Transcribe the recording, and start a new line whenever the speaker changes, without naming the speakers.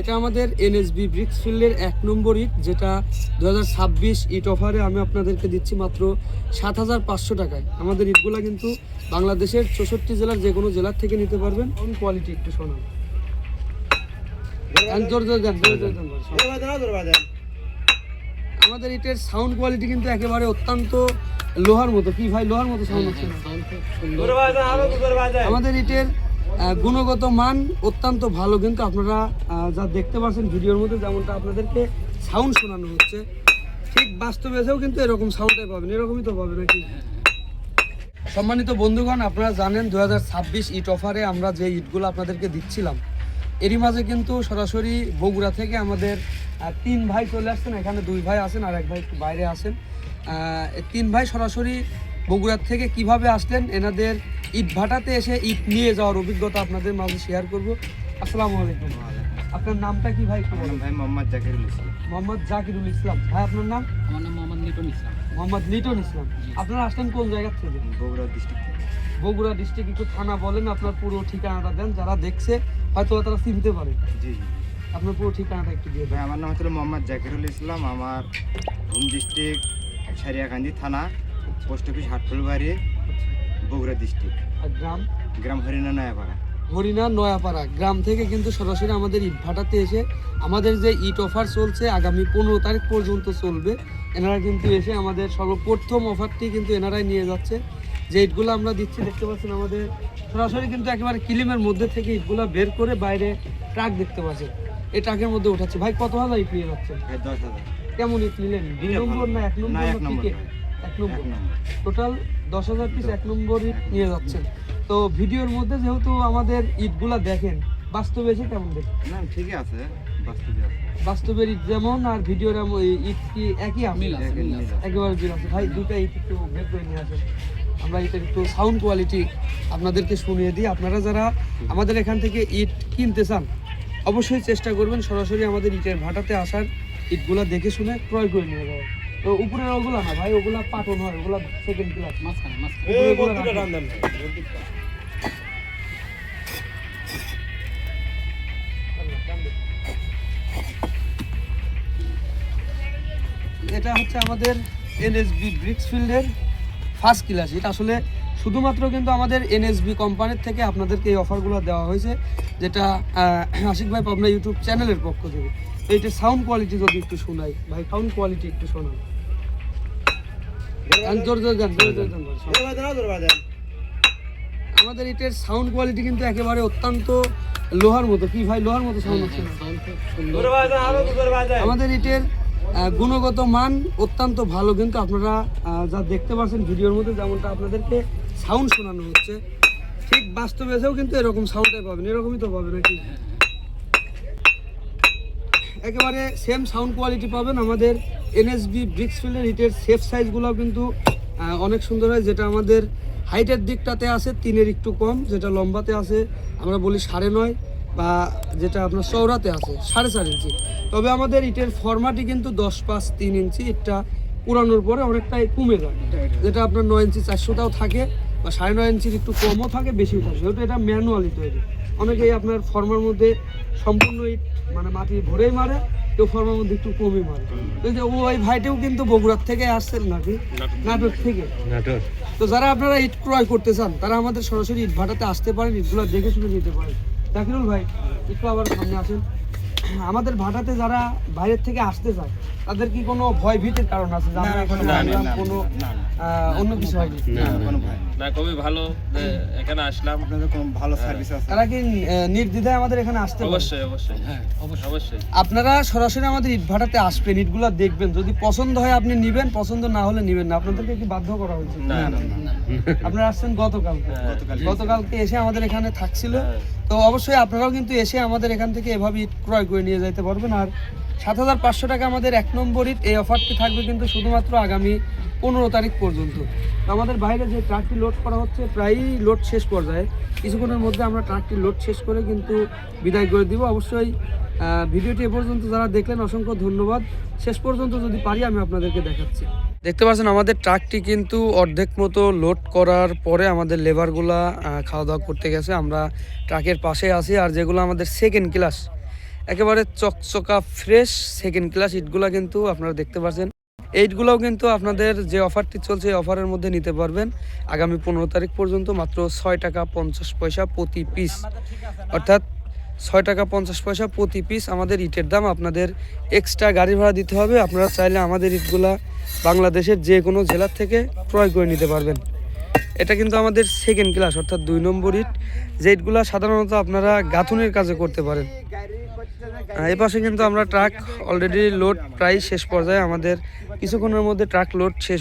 এটা আমাদের NSB bricks ফিল্ডের এক নম্বর ইট যেটা দু হাজার ছাব্বিশ ইট অফারে আমি আপনাদেরকে দিচ্ছি মাত্র সাত হাজার পাঁচশো টাকায়। আমাদের ইটগুলা কিন্তু বাংলাদেশের চৌষট্টি জেলার যে কোনো জেলার থেকে নিতে পারবেন। কোন কোয়ালিটি একটু শোনান। আমাদের ইটের সাউন্ড কোয়ালিটি কিন্তু একেবারে অত্যন্ত লোহার মতো। কি ভাই লোহার মতো সাউন্ড হচ্ছে আমাদের ইটের গুণগত মান অত্যন্ত ভালো, কিন্তু আপনারা যা দেখতে পাচ্ছেন ভিডিওর মধ্যে যেমনটা আপনাদেরকে সাউন্ড শোনানো হচ্ছে, ঠিক বাস্তবে এসেও কিন্তু এরকম সাউন্ডটাই পাবেন, এরকমই তো পাবেন নাকি সম্মানিত বন্ধুগণ, আপনারা জানেন দু হাজার ছাব্বিশ ইট অফারে আমরা যে ইটগুলো আপনাদেরকে দিচ্ছিলাম, এরই মাঝে কিন্তু সরাসরি বগুড়া থেকে আমাদের তিন ভাই চলে আসছেন, এখানে দুই ভাই আছেন আর এক ভাই একটু বাইরে এই তিন ভাই সরাসরি বগুড়ার থেকে কীভাবে আসলেন, এনাদের ইট ভাটাতে এসে ইট নিয়ে যাওয়ার অভিজ্ঞতা আপনাদের মাঝে শেয়ার করব। আসসালামু আলাইকুম। আপনার নামটা কি ভাই?
ভাই মোহাম্মদ জাকিরুল ইসলাম।
মোহাম্মদ জাকিরুল ইসলাম। ভাই আপনার নাম?
আমার নাম মোহাম্মদ লিটন ইসলাম।
মোহাম্মদ লিটন ইসলাম। আপনারা আসলেন কোন জায়গা থেকে?
বগুড়া ডিস্ট্রিক্ট থেকে।
বগুড়া ডিস্ট্রিক্ট একটু থানা বলেন আপনার পুরো ঠিকানাটা দেন। যারা দেখছে হয়তো তারা চিনতে পারে।
জি জি।
আপনার পুরো ঠিকানাটা একটু দিয়ে
ভাই আমার নাম হচ্ছে মোহাম্মদ জাকিরুল ইসলাম। আমার হোম ডিস্ট্রিক্ট সারিয়াকান্দি থানা পোস্ট অফিস হাটফুলবাড়ি ডিস্ট্রিক্ট।
গ্রাম?
গ্রাম হরিণা নয়াপাড়া।
হরিণা নয়াপাড়া। গ্রাম থেকে কিন্তু সরাসরি আমাদের ইট ভাটাতে এসে আমাদের যে ইট অফার চলছে আগামী পনেরো তারিখ পর্যন্ত চলবে এনারা কিন্তু এসে আমাদের সর্বপ্রথম অফারটি কিন্তু এনারাই নিয়ে যাচ্ছে। যে ইটগুলো আমরা দিচ্ছি দেখতে পাচ্ছেন আমাদের সরাসরি কিন্তু একেবারে কিলিমের মধ্যে থেকে ইটগুলো বের করে বাইরে ট্রাক দেখতে পাচ্ছেন। এই ট্রাকের মধ্যে উঠাচ্ছে। ভাই কত হাজার ইট নিয়ে
দশ হাজার।
কেমন ইট নিলেন? দুই নম্বর না এক নম্বর
এক নম্বর।
টোটাল দশ হাজার পিস এক নম্বর ইট নিয়ে যাচ্ছেন। তো ভিডিওর মধ্যে যেহেতু আমাদের ইটগুলা দেখেন বাস্তবে এসে কেমন দেখেন?
না ঠিকই আছে বাস্তবে আছে।
বাস্তবের ইট যেমন আর ভিডিওর ইট কি একই আছে?
আছে।
একেবারে মিল আছে। ভাই দুটা ইট একটু বের করে নিয়ে আসেন। আমরা এটার একটু সাউন্ড কোয়ালিটি আপনাদেরকে শুনিয়ে দিই। আপনারা যারা আমাদের এখান থেকে ইট কিনতে চান অবশ্যই চেষ্টা করবেন সরাসরি আমাদের ইটের ভাটাতে আসার ইটগুলা দেখে শুনে ক্রয় করে নিয়ে যাওয়ার। তো উপরের ওগুলা না ভাই ওগুলা পাটন হয় ওগুলা সেকেন্ড ক্লাস
মাঝখানে মাঝখানে।
এটা হচ্ছে আমাদের এনএসবি ব্রিক্স ফিল্ডের ফার্স্ট ক্লাস এটা আসলে শুধুমাত্র কিন্তু আমাদের এনএসবি কোম্পানির থেকে আপনাদেরকে এই অফারগুলো দেওয়া হয়েছে যেটা আশিক ভাই পাবনা ইউটিউব চ্যানেলের পক্ষ থেকে। এইটা সাউন্ড কোয়ালিটি যদি একটু শোনাই ভাই সাউন্ড কোয়ালিটি একটু শোনান। আমাদের এটার সাউন্ড কোয়ালিটি কিন্তু একেবারে অত্যন্ত লোহার মতো। কি ভাই লোহার মতো সাউন্ড হচ্ছে
খুব সুন্দর।
আমাদের ইটের গুণগত মান অত্যন্ত ভালো কিন্তু আপনারা যা দেখতে পাচ্ছেন ভিডিওর মধ্যে যেমনটা আপনাদেরকে সাউন্ড শোনানো হচ্ছে ঠিক বাস্তবে এসেও কিন্তু এরকম সাউন্ডটাই পাবেন। এরকমই তো পাবেন নাকি? একেবারে সেম সাউন্ড কোয়ালিটি পাবেন আমাদের এনএসবি ব্রিক্স ফিল্ডের হিটের সেফ সাইজগুলো কিন্তু অনেক সুন্দর হয়, যেটা আমাদের হাইটের দিকটাতে আছে, তিনের একটু কম, যেটা লম্বাতে আছে, আমরা বলি সাড়ে নয়, বা যেটা আপনার চৌড়াতে আছে, সাড়ে চার ইঞ্চি। তবে আমাদের ইটের ফর্মাটি কিন্তু দশ পাঁচ তিন ইঞ্চি এটা পুরানোর পরে অনেকটাই কমে যায়। যেটা আপনার নয় ইঞ্চি চারশোটাও থাকে বা সাড়ে নয় ইঞ্চির একটু কমও থাকে বেশিও থাকে। যেহেতু এটা ম্যানুয়ালি তৈরি। অনেকেই আপনার ফর্মার মধ্যে সম্পূর্ণ ইট মানে মাটি ভরেই মারে কেউ ফর্মার মধ্যে একটু কমই মারে। যে ওই ভাইটেও কিন্তু বগুড়ার থেকে আসছেন নাকি? নাটক থেকে। তো যারা আপনারা ইট ক্রয় করতে চান তারা আমাদের সরাসরি ইট ভাটাতে আসতে পারেন ইটগুলো দেখে শুনে নিতে পারেন। জাকিরুল ভাই একটু আবার সামনে আসেন। আমাদের ভাটাতে যারা বাইরের থেকে আসতে চায় তাদের কি কোনো ভয় ভীতির কারণ আছে? কোনো অন্য কিছু হয়নি?
কোনো ভয়।
না খুবই ভালো যে এখানে আসলাম।
আপনাদের কোনো ভালো সার্ভিস আছে।
তারা কি নির্দ্বিধায় আমাদের এখানে আসতে
অবশ্যই অবশ্যই।
হ্যাঁ অবশ্যই।
অবশ্যই।
আপনারা সরাসরি আমাদের ইট ভাটাতে আসবেন ইটগুলো দেখবেন। যদি পছন্দ হয় আপনি নিবেন পছন্দ না হলে নিবেন না। আপনাদেরকে কি বাধ্য করা হয়েছে?
না না
না।
আপনারা আসছেন গতকালকে।
গতকাল
গতকালকে এসে আমাদের এখানে থাকছিল।
হ্যাঁ।
তো অবশ্যই আপনারাও কিন্তু এসে আমাদের এখান থেকে এভাবে ইট ক্রয় করে নিয়ে যাইতে পারবেন। আর সাত হাজার পাঁচশো টাকা আমাদের এক নম্বর ইট এই অফারটি থাকবে কিন্তু শুধুমাত্র আগামী পনেরো তারিখ পর্যন্ত। আমাদের বাইরে যে ট্রাকটি লোড করা হচ্ছে প্রায়ই লোড শেষ পর্যায়ে। কিছুক্ষণের মধ্যে আমরা ট্রাকটি লোড শেষ করে কিন্তু বিদায় করে দিব। অবশ্যই ভিডিওটি এ পর্যন্ত যারা দেখলেন, অসংখ্য ধন্যবাদ। শেষ পর্যন্ত যদি পারি, আমি আপনাদেরকে দেখাচ্ছি। দেখতে পাচ্ছেন, আমাদের ট্রাকটি কিন্তু অর্ধেক মতো লোড করার পরে আমাদের লেবারগুলা খাওয়া দাওয়া করতে গেছে। আমরা ট্রাকের পাশে আছি, আর যেগুলো আমাদের সেকেন্ড ক্লাস একেবারে চকচকা ফ্রেশ সেকেন্ড ক্লাস ইটগুলা কিন্তু আপনারা দেখতে পাচ্ছেন এইটগুলোও কিন্তু আপনাদের যে অফারটি চলছে, এই অফারের মধ্যে নিতে পারবেন। আগামী পনেরো তারিখ পর্যন্ত মাত্র ছয় টাকা পঞ্চাশ পয়সা প্রতি পিস অর্থাৎ ছয় টাকা পঞ্চাশ পয়সা প্রতি পিস আমাদের ইটের দাম আপনাদের এক্সট্রা গাড়ি ভাড়া দিতে হবে। আপনারা চাইলে আমাদের ইটগুলা বাংলাদেশের যে কোনো জেলার থেকে ক্রয় করে নিতে পারবেন। এটা কিন্তু আমাদের সেকেন্ড ক্লাস অর্থাৎ দুই নম্বর ইট। যে ইটগুলা সাধারণত আপনারা গাঁথুনের কাজে করতে পারেন। এই পাশে কিন্তু আমরা ট্রাক অলরেডি লোড প্রায় শেষ পর্যায়ে। আমাদের কিছুক্ষণের মধ্যে ট্রাক লোড শেষ